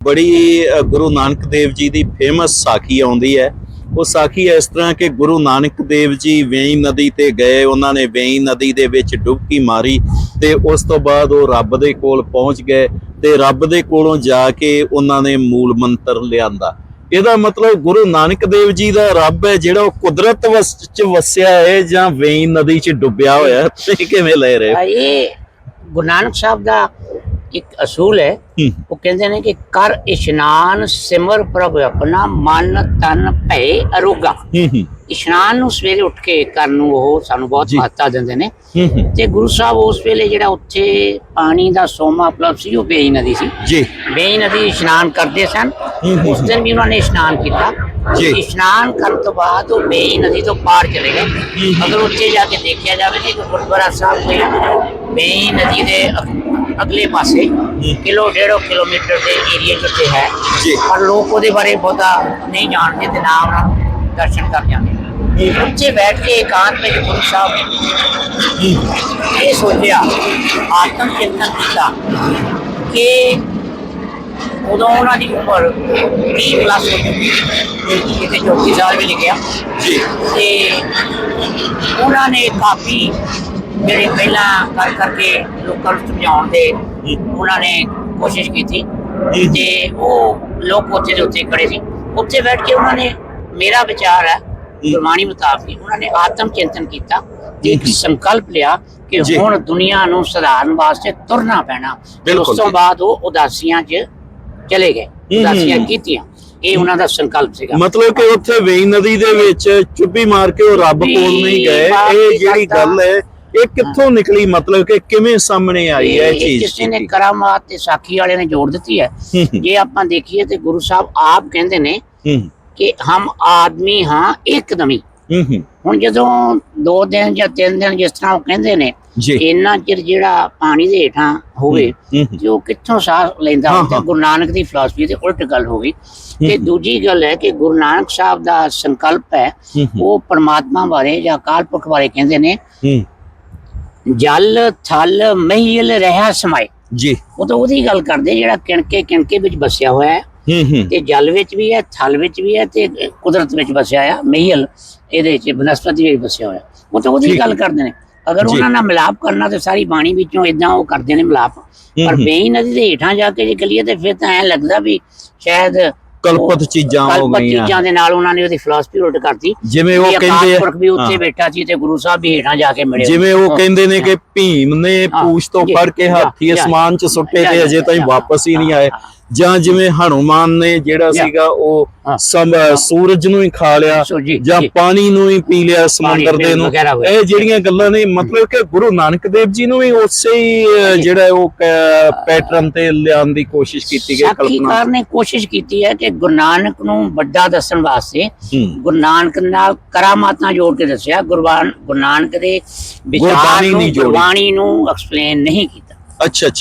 ਬੜੀ ਗੁਰੂ ਨਾਨਕ ਦੇਵ ਜੀ ਦੀ ਫੇਮਸ ਸਾਖੀ ਆਉਂਦੀ ਹੈ ਉਹ ਸਾਖੀ ਇਸ ਤਰ੍ਹਾਂ ਕਿ ਗੁਰੂ ਨਾਨਕ ਦੇਵ ਜੀ ਵੇਈ ਨਦੀ ਤੇ ਗਏ, ਉਹਨਾਂ ਨੇ ਵੇਈ ਨਦੀ ਦੇ ਵਿੱਚ ਡੁਬਕੀ ਮਾਰੀ ਤੇ ਉਸ ਤੋਂ ਬਾਅਦ ਉਹ ਰੱਬ ਦੇ ਕੋਲ ਪਹੁੰਚ ਗਏ ਤੇ ਰੱਬ ਦੇ ਕੋਲੋਂ ਜਾ ਕੇ ਉਹਨਾਂ ਨੇ ਮੂਲ ਮੰਤਰ ਲਿਆਂਦਾ ਇਹਦਾ ਮਤਲਬ ਗੁਰੂ ਨਾਨਕ ਦੇਵ ਜੀ ਦਾ ਰੱਬ ਹੈ ਜਿਹੜਾ ਉਹ ਕੁਦਰਤ ਵਸ, ਚ ਵਸਿਆ ਹੈ ਜਾਂ ਵੇਈ ਨਦੀ ਚ ਡੁੱਬਿਆ ਹੋਇਆ ਹੈ? ਤੁਸੀਂ ਕਿਵੇਂ ਲੈ ਰਹੇ ਹੋ? ਇਹ ਗੁਰੂ ਨਾਨਕ ਸਾਹਿਬ ਦਾ ਇੱਕ ਅਸੂਲ ਹੈ। ਉਹ ਕਹਿੰਦੇ ਨੇ ਕਿ ਕਰ ਇਸ਼ਨਾਨ ਸਿਮਰ ਪ੍ਰਭ ਆਪਣਾ ਮਨ ਤਨ ਭੈ ਅਰੋਗਾ। ਇਸ਼ਨਾਨ ਨੂੰ ਸਵੇਰੇ ਉੱਠ ਕੇ ਕਰਨ ਨੂੰ ਉਹ ਸਾਨੂੰ ਬਹੁਤ। ਮਹੱਤਤਾ ਦਿੰਦੇ ਨੇ। ਤੇ ਗੁਰੂ ਸਾਹਿਬ ਉਸ ਵੇਲੇ ਜਿਹੜਾ ਉੱਥੇ ਪਾਣੀ ਦਾ ਸੋਮਾ ਉਪਲਬਧ ਸੀ ਉਹ ਬੇਈ ਨਦੀ ਸੀ। ਜੀ। ਬੇਈ ਨਦੀ ਇਸ਼ਨਾਨ ਕਰਦੇ ਸਨ। ਉਸ ਦਿਨ ਵੀ ਉਹਨਾਂ ਨੇ ਇਸ਼ਨਾਨ ਕੀਤਾ। ਜੀ। ਇਸ਼ਨਾਨ ਕਰਨ ਤੋਂ ਬਾਅਦ ਉਹ ਬੇਈ ਨਦੀ ਤੋਂ ਪਾਰ ਚਲੇ ਗਏ। ਅਗਰ ਉੱਥੇ ਜਾ ਕੇ ਦੇਖਿਆ ਜਾਵੇ ਤੇ ਇੱਕ ਗੁਰਦੁਆਰਾ ਸਾਹਿਬ ਕੋਈ ਬੇਈ ਨਦੀ ਦੇ ਅਗਲੇ ਪਾਸੇ ਕਿਲੋ ਡੇਢ ਕਿਲੋਮੀਟਰ ਦੇ ਏਰੀਆ ਜਿੱਥੇ ਹੈ। ਜੀ। ਪਰ ਲੋਕ ਉਹਦੇ ਬਾਰੇ ਬਹੁਤਾ ਨਹੀਂ ਜਾਣਦੇ ਤੇ ਨਾ ਉਹਨਾਂ ਦਰਸ਼ਨ ਕਰ ਜਾਂਦੇ। ਉੱਥੇ ਬੈਠ ਕੇ ਇਕਾਂਤ ਵਿੱਚ ਗੁਰੂ ਸਾਹਿਬ ਨੇ ਇਹ ਸੋਚਿਆ ਆਤਮ ਚਿੰਤਨ ਕੀਤਾ ਕਿ ਉਦੋਂ ਉਹਨਾਂ ਦੀ ਉਮਰ 30 ਪਲੱਸ ਹੋ ਚੁੱਕੀ ਸੀ। ਕਿਤੇ 34 ਸਾਲ ਵੀ ਲਿਖਿਆ। ਜੀ। ਤੇ ਉਹਨਾਂ ਨੇ ਕਾਫੀ ਜਿਹੜੇ ਪਹਿਲਾਂ ਕਰ ਕਰਕੇ ਲੋਕਾਂ ਨੂੰ ਸਮਝਾਉਣ ਦੇ ਉਹਨਾਂ ਨੇ ਕੋਸ਼ਿਸ਼ ਕੀਤੀ। ਤੇ ਉਹ ਲੋਕ ਉੱਥੇ ਦੇ ਉੱਤੇ ਖੜੇ ਸੀ। ਉੱਥੇ ਬੈਠ ਕੇ ਉਹਨਾਂ ਨੇ ਮੇਰਾ ਵਿਚਾਰ ਹੈ ਗੁਰਬਾਣੀ ਮੁਤਾਬਕ ਉਹਨਾਂ ਨੇ ਆਤਮ ਚਿੰਤਨ ਕੀਤਾ ਤੇ ਇੱਕ ਸੰਕਲਪ ਲਿਆ ਕਿ। ਹੁਣ ਦੁਨੀਆ ਨੂੰ ਸੁਧਾਰਨ ਵਾਸਤੇ ਤੁਰਨਾ ਪੈਣਾ। ਉਸ ਤੋਂ। ਬਾਅਦ ਉਹ ਉਦਾਸੀਆਂ 'ਚ ਚਲੇ ਗਏ। ਉਦਾਸੀਆਂ ਕੀਤੀਆਂ। ਇਹ ਉਹਨਾਂ ਦਾ ਸੰਕਲਪ ਸੀਗਾ। ਮਤਲਬ ਕਿ ਉੱਥੇ ਵੇਈ ਨਦੀ ਦੇ ਵਿੱਚ ਚੁੱਪੀ ਮਾਰ ਕੇ ਉਹ ਰੱਬ ਕੋਲ ਨਹੀਂ ਗਏ। ਇਹ ਜਿਹੜੀ ਗੱਲ ਹੈ ਇਹ ਕਿੱਥੋਂ ਨਿਕਲੀ? ਮਤਲਬ ਕਿ ਕਿਵੇਂ ਸਾਹਮਣੇ ਆਈ ਹੈ ਇਹ ਚੀਜ਼ ਕਿਸੇ ਨੇ ਕਰਾਮਾਤ ਤੇ ਸਾਖੀ ਵਾਲੇ ਨੇ ਜੋੜ ਦਿੱਤੀ ਹੈ। ਜੇ ਆਪਾਂ ਦੇਖੀਏ ਤੇ ਗੁਰੂ ਸਾਹਿਬ ਆਪ ਕਹਿੰਦੇ ਨੇ ਕਿ ਹਮ ਆਦਮੀ ਹਾਂ ਇੱਕਦਮੀ। ਹੂੰ ਹੁਣ ਜਦੋਂ ਦੋ ਦਿਨ ਜਾਂ ਤਿੰਨ ਦਿਨ ਜਿਸ ਤਰ੍ਹਾਂ ਉਹ ਕਹਿੰਦੇ ਨੇ ਇੰਨਾ ਚਿਰ ਜਿਹੜਾ ਪਾਣੀ ਦੇ ਹੇਠਾਂ ਹੋਵੇ ਤੇ ਉਹ ਕਿੱਥੋਂ ਸਾਹ ਲੈਂਦਾ ਹੁੰਦਾ। ਗੁਰੂ ਨਾਨਕ ਦੀ ਫਿਲਾਸਫੀ ਤੇ ਉਲਟ ਗੱਲ ਹੋ ਗਈ। ਤੇ ਦੂਜੀ ਗੱਲ ਹੈ ਕਿ ਗੁਰੂ ਨਾਨਕ ਸਾਹਿਬ ਦਾ ਸੰਕਲਪ ਹੈ ਉਹ ਪਰਮਾਤਮਾ ਬਾਰੇ ਜਾਂ ਅਕਾਲ ਪੁਰਖ ਬਾਰੇ ਕਹਿੰਦੇ ਨੇ ਜਲ ਥਲ ਮਹੀਲ ਰਹਾ ਸਮਾਏ। ਜੀ। ਉਹ ਤਾਂ ਉਹਦੀ ਗੱਲ ਕਰਦੇ ਜਿਹੜਾ ਕਿਣਕੇ ਕਿਣਕੇ ਵਿੱਚ ਵਸਿਆ ਹੋਇਆ ਹੈ। ਹੂੰ ਹੂੰ। ਤੇ ਜਲ ਵਿੱਚ ਵੀ ਹੈ ਥਲ ਵਿੱਚ ਵੀ ਹੈ ਤੇ ਕੁਦਰਤ ਵਿੱਚ ਵਸਿਆ ਆ ਮਹੀਲ ਇਹਦੇ ਚ ਬਨਸਪਤੀ ਵਿੱਚ ਵਸਿਆ ਹੋਇਆ। ਉਹ ਤਾਂ ਉਹਦੀ ਗੱਲ ਕਰਦੇ ਨੇ। ਅਗਰ। ਉਹਨਾਂ ਨਾਲ ਮਿਲਾਪ ਕਰਨਾ ਤੇ ਸਾਰੀ ਬਾਣੀ ਵਿੱਚੋਂ ਇਦਾਂ ਉਹ ਕਰਦੇ ਨੇ ਮਿਲਾਪ। ਪਰ। ਬੇਈ ਨਦੀ ਦੇ ਹੇਠਾਂ ਜਾ ਕੇ ਜੇ ਕਲੀਏ ਤੇ ਫਿਰ ਤਾਂ ਐ ਲੱਗਦਾ ਵੀ ਸ਼ਾਇਦ ਕਲਪਤ ਚੀਜ਼ਾਂ ਹੋ ਕਲਪਤ ਗਈਆਂ। ਚੀਜ਼ਾਂ ਦੇ ਨਾਲ ਉਹਨਾਂ ਨੇ ਉਹਦੀ ਫਿਲਾਸਫੀ ਉਲਟ ਕਰਤੀ। ਜਿਵੇਂ ਉਹ ਕਹਿੰਦੇ ਪੁਰਖ ਵੀ ਉੱਥੇ। ਬੈਠਾ ਸੀ ਤੇ ਗੁਰੂ ਸਾਹਿਬ ਵੀ ਹੇਠਾਂ ਜਾ ਕੇ ਮਿਲੇ ਜਿਵੇਂ ਉਹ ਕਹਿੰਦੇ ਨੇ ਕਿ ਭੀਮ ਨੇ ਪੂਛ ਤੋਂ ਫੜ ਕੇ ਹਾਥੀ ਅਸਮਾਨ 'ਚ ਸੁੱਟੇ ਤੇ ਅਜੇ ਤਾਈਂ ਵਾਪਸ ਹੀ ਨਹੀਂ ਆਏ। ਜਾਂ ਜਿਵੇਂ ਹਨੂਮਾਨ ਨੇ ਜਿਹੜਾ। ਸੀਗਾ ਉਹ ਸੂਰਜ ਨੂੰ ਹੀ ਖਾ ਲਿਆ ਜੀ। ਪਾਣੀ ਨੂੰ ਹੀ ਪੀ ਲਿਆ ਸਮੁੰਦਰ ਦੇ ਨੂੰ। ਇਹ ਜਿਹੜੀਆਂ ਗੱਲਾਂ ਨੇ ਮਤਲਬ ਕਿ ਗੁਰੂ ਨਾਨਕ ਦੇਵ ਜੀ ਨੂੰ ਵੀ ਉਸੇ ਹੀ ਜਿਹੜਾ ਉਹ ਪੈਟਰਨ ਤੇ ਲਿਆਉਣ ਦੀ ਕੋਸ਼ਿਸ਼ ਕੀਤੀ ਗਈ ਕਲਪਨਾ। ਨੇ ਕੋਸ਼ਿਸ਼ ਕੀਤੀ ਹੈ ਕਿ ਗੁਰੂ ਨਾਨਕ ਨੂੰ ਵੱਡਾ ਦੱਸਣ ਵਾਸਤੇ ਗੁਰੂ ਨਾਨਕ ਨਾਲ ਕਰਾਮਾਤਾਂ ਜੋੜ ਕੇ ਦੱਸਿਆ। ਗੁਰਬਾਨ ਗੁਰੂ ਨਾਨਕ ਦੇ ਵਿਚਾਰ ਨੂੰ। ਗੁਰਬਾਣੀ ਨੂੰ ਐਕਸਪਲੇਨ ਨਹੀਂ ਕੀਤਾ। ਅੱਛਾ ਅੱਛਾ।